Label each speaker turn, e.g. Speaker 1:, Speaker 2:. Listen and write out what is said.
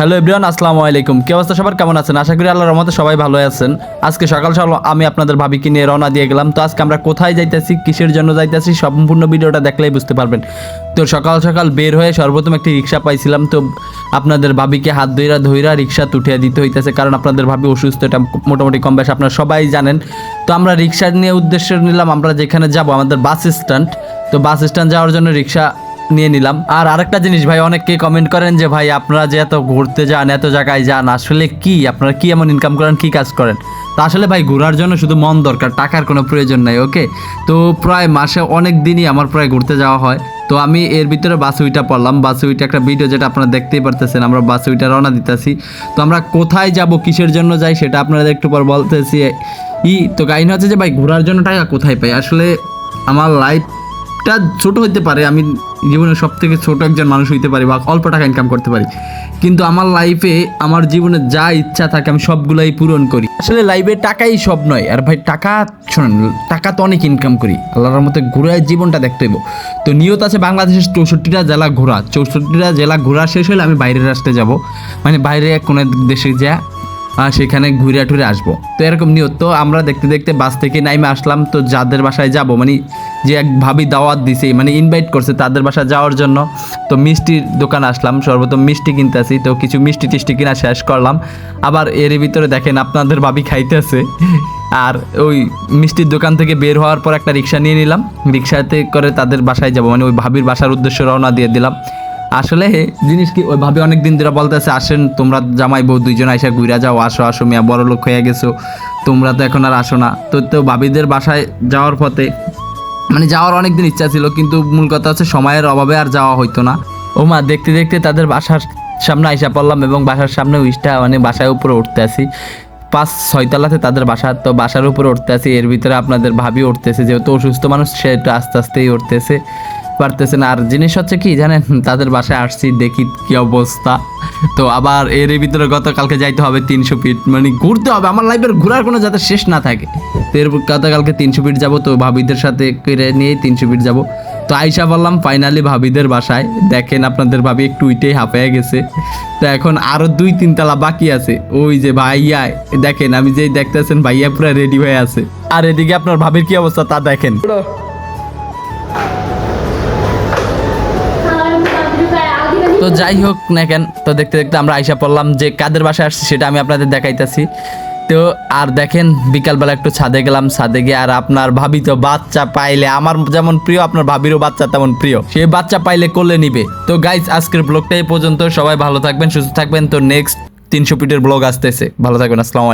Speaker 1: Hello everyone, আসসালামু আলাইকুম। কি অবস্থা সবার? কেমন আছেন? আশা করি আল্লাহর রহমতে সবাই ভালো আছেন। আজকে সকাল সকাল আমি আপনাদের ভাবিকে নিয়ে রওনা দিয়ে গেলাম। তো আজকে আমরা কোথায় যাইতেছি, কিসের জন্য যাইতেছি, সম্পূর্ণ ভিডিওটা দেখলেই বুঝতে পারবেন। তো সকাল সকাল বের হয়ে সর্বপ্রথম একটি রিক্সা পাইছিলাম। তো আপনাদের ভাবিকে হাত ধইরা ধইরা রিক্সা তুটিয়ে দিতে হইতেছে, কারণ আপনাদের ভাবি অসুস্থ, এটা মোটামুটি কম বেশ আপনারা সবাই জানেন। তো আমরা রিক্সা নিয়ে উদ্দেশ্য নিলাম, আমরা যেখানে যাব, আমাদের বাস স্ট্যান্ড। তো বাস স্ট্যান্ড যাওয়ার জন্য রিক্সা নিয়ে নিলাম। আর আরেকটা জিনিস ভাই অনেকে কমেন্ট করেন যে, ভাই, আপনারা যে এত ঘুরতে যান, এত জায়গায় যান, আসলে কি? আপনারা কি এমন ইনকাম করেন? কি কাজ করেন? তা আসলে ভাই, ঘোরার জন্য শুধু মন দরকার, টাকার কোনো প্রয়োজন নাই ওকে তো প্রায় মাসে অনেক দিনই আমার প্রায় ঘুরতে যাওয়া হয়। তো আমি এর ভিতরে বাসে উইটা পড়লাম। বাসে উইটা একটা ভিডিও যেটা আপনারা দেখতেই পারতেছেন, আমরা বাসে উইটা রওনা দিতেছি। তো আমরা কোথায় যাব, কিসের জন্য যাই, সেটা আপনাদের একটু পর বলতেছি। ই, তো কাহিনী হচ্ছে যে, ভাই, ঘোরার জন্য টাকা কোথায় পাই? আসলে আমার লাইফটা ছোট হইতে পারে, আমি জীবনে সব থেকে ছোট একজন মানুষ হইতে পারি বা অল্প টাকা ইনকাম করতে পারি। কিন্তু আমার লাইফে আমার জীবনে যা ইচ্ছা থাকে আমি সবগুলাই পূরণ করি। আসলে লাইফে টাকাই সব নয়। আর ভাই, টাকা, শোনেন, টাকা তো অনেক ইনকাম করি। আল্লাহর মতো ঘুরে জীবনটা দেখতে হইব। তো নিয়ত আছে বাংলাদেশের চৌষট্টিটা জেলা ঘোরা। চৌষট্টিটা জেলা ঘোরা শেষ হলে আমি বাইরের রাষ্ট্রে যাব। মানে বাইরে কোনো দেশে যা সেখানে ঘুরে টুরে আসব। তো এরকম নিয়ত, তো আমরা দেখতে দেখতে বাস থেকে নাইমে আসলাম, তো যাদের বাসায় যাব মানে যে এক ভাবি দাওয়াত দিছে মানে ইনভাইট করছে তাদের বাসায় যাওয়ার জন্য, তো মিষ্টির দোকান আসলাম, সর্বপ্রথম মিষ্টি কিনতে আসি, তো কিছু মিষ্টি টিষ্টি কিনা শেষ করলাম। আবার এর ভিতরে দেখেন আপনাদের ভাবি খাইতেছে, আর ওই মিষ্টির দোকান থেকে বের হওয়ার পর একটা রিক্সা নিয়ে নিলাম, রিক্সাতে করে তাদের বাসায় যাব মানে ওই ভাবির বাসার উদ্দেশ্যে রওনা দিয়ে দিলাম। আসলে জিনিস কি, ওই ভাবে অনেক দিন ধরে বলতেছে, আসেন, তোমরা জামাই বউ দুইজন আইসা ঘুরা যাও, আসো আসো মিয়া, বড় লোক হয়ে গেছো, তোমরা তো এখন আর আসো না। তো তো ভাবিদের বাসায় যাওয়ার পথে মানে যাওয়ার অনেক দিন ইচ্ছা ছিল, কিন্তু মূল কথা হচ্ছে সময়ের অভাবে আর যাওয়া হইতো না। ও মা, দেখতে দেখতে তাদের বাসার সামনে আইসা পড়লাম এবং বাসার সামনে উইসটা মানে বাসায় উপরে উঠতে আসি। পাঁচ ছয়তলাতে তাদের বাসা, তো বাসার উপরে উঠতে আসি, এর ভিতরে আপনাদের ভাবি উঠতেছে, যেহেতু অসুস্থ মানুষ, সে একটু আস্তে, আস্তেই উঠতেছে। পারতেছে না। আর জিনিস হচ্ছে কি জানেন, তাদের বাসায় আসছি, দেখি কি অবস্থা। তো আবার এর ভিতরে গতকালকে যাইতে হবে তিনশো ফিট মানে ঘুরতে হবে। আমার লাইফের ঘোরার কোনো যাতে শেষ না থাকে। তো এর গতকালকে তিনশো ফিট যাব, তো ভাবিদের সাথে করে নিয়ে তিনশো ফিট যাব। তো আইসা বললাম ফাইনালি ভাবিদের বাসায়। দেখেন আপনাদের ভাবি একটু উইটেই হাঁপিয়ে গেছে। তো এখন আরও দুই তিন তলা বাকি আছে। ওই যে ভাইয়া, দেখেন আমি যেই দেখতেছেন, ভাইয়া পুরো রেডি হয়ে আছে। আর এদিকে আপনার ভাবির কি অবস্থা তা দেখেন। তো যাই হোক না কেন, তো দেখতে দেখতে আমরা আইসা পড়লাম যে কাদের বাসায় আসছি সেটা আমি আপনাদের দেখাইতেছি। তো আর দেখেন, বিকালবেলা একটু ছাদে গেলাম, ছাদে গিয়ে আর আপনার ভাবি তো বাচ্চা পাইলে, আমার যেমন প্রিয়, আপনার ভাবিরও বাচ্চা তেমন প্রিয়। সে বাচ্চা পাইলে কোলে নিবে। তো গাইজ আজকের ব্লগটা এই পর্যন্ত। সবাই ভালো থাকবেন, সুস্থ থাকবেন। তো নেক্সট তিনশো ফিটের ব্লগ আসতেছে। ভালো থাকবেন, আসসালামু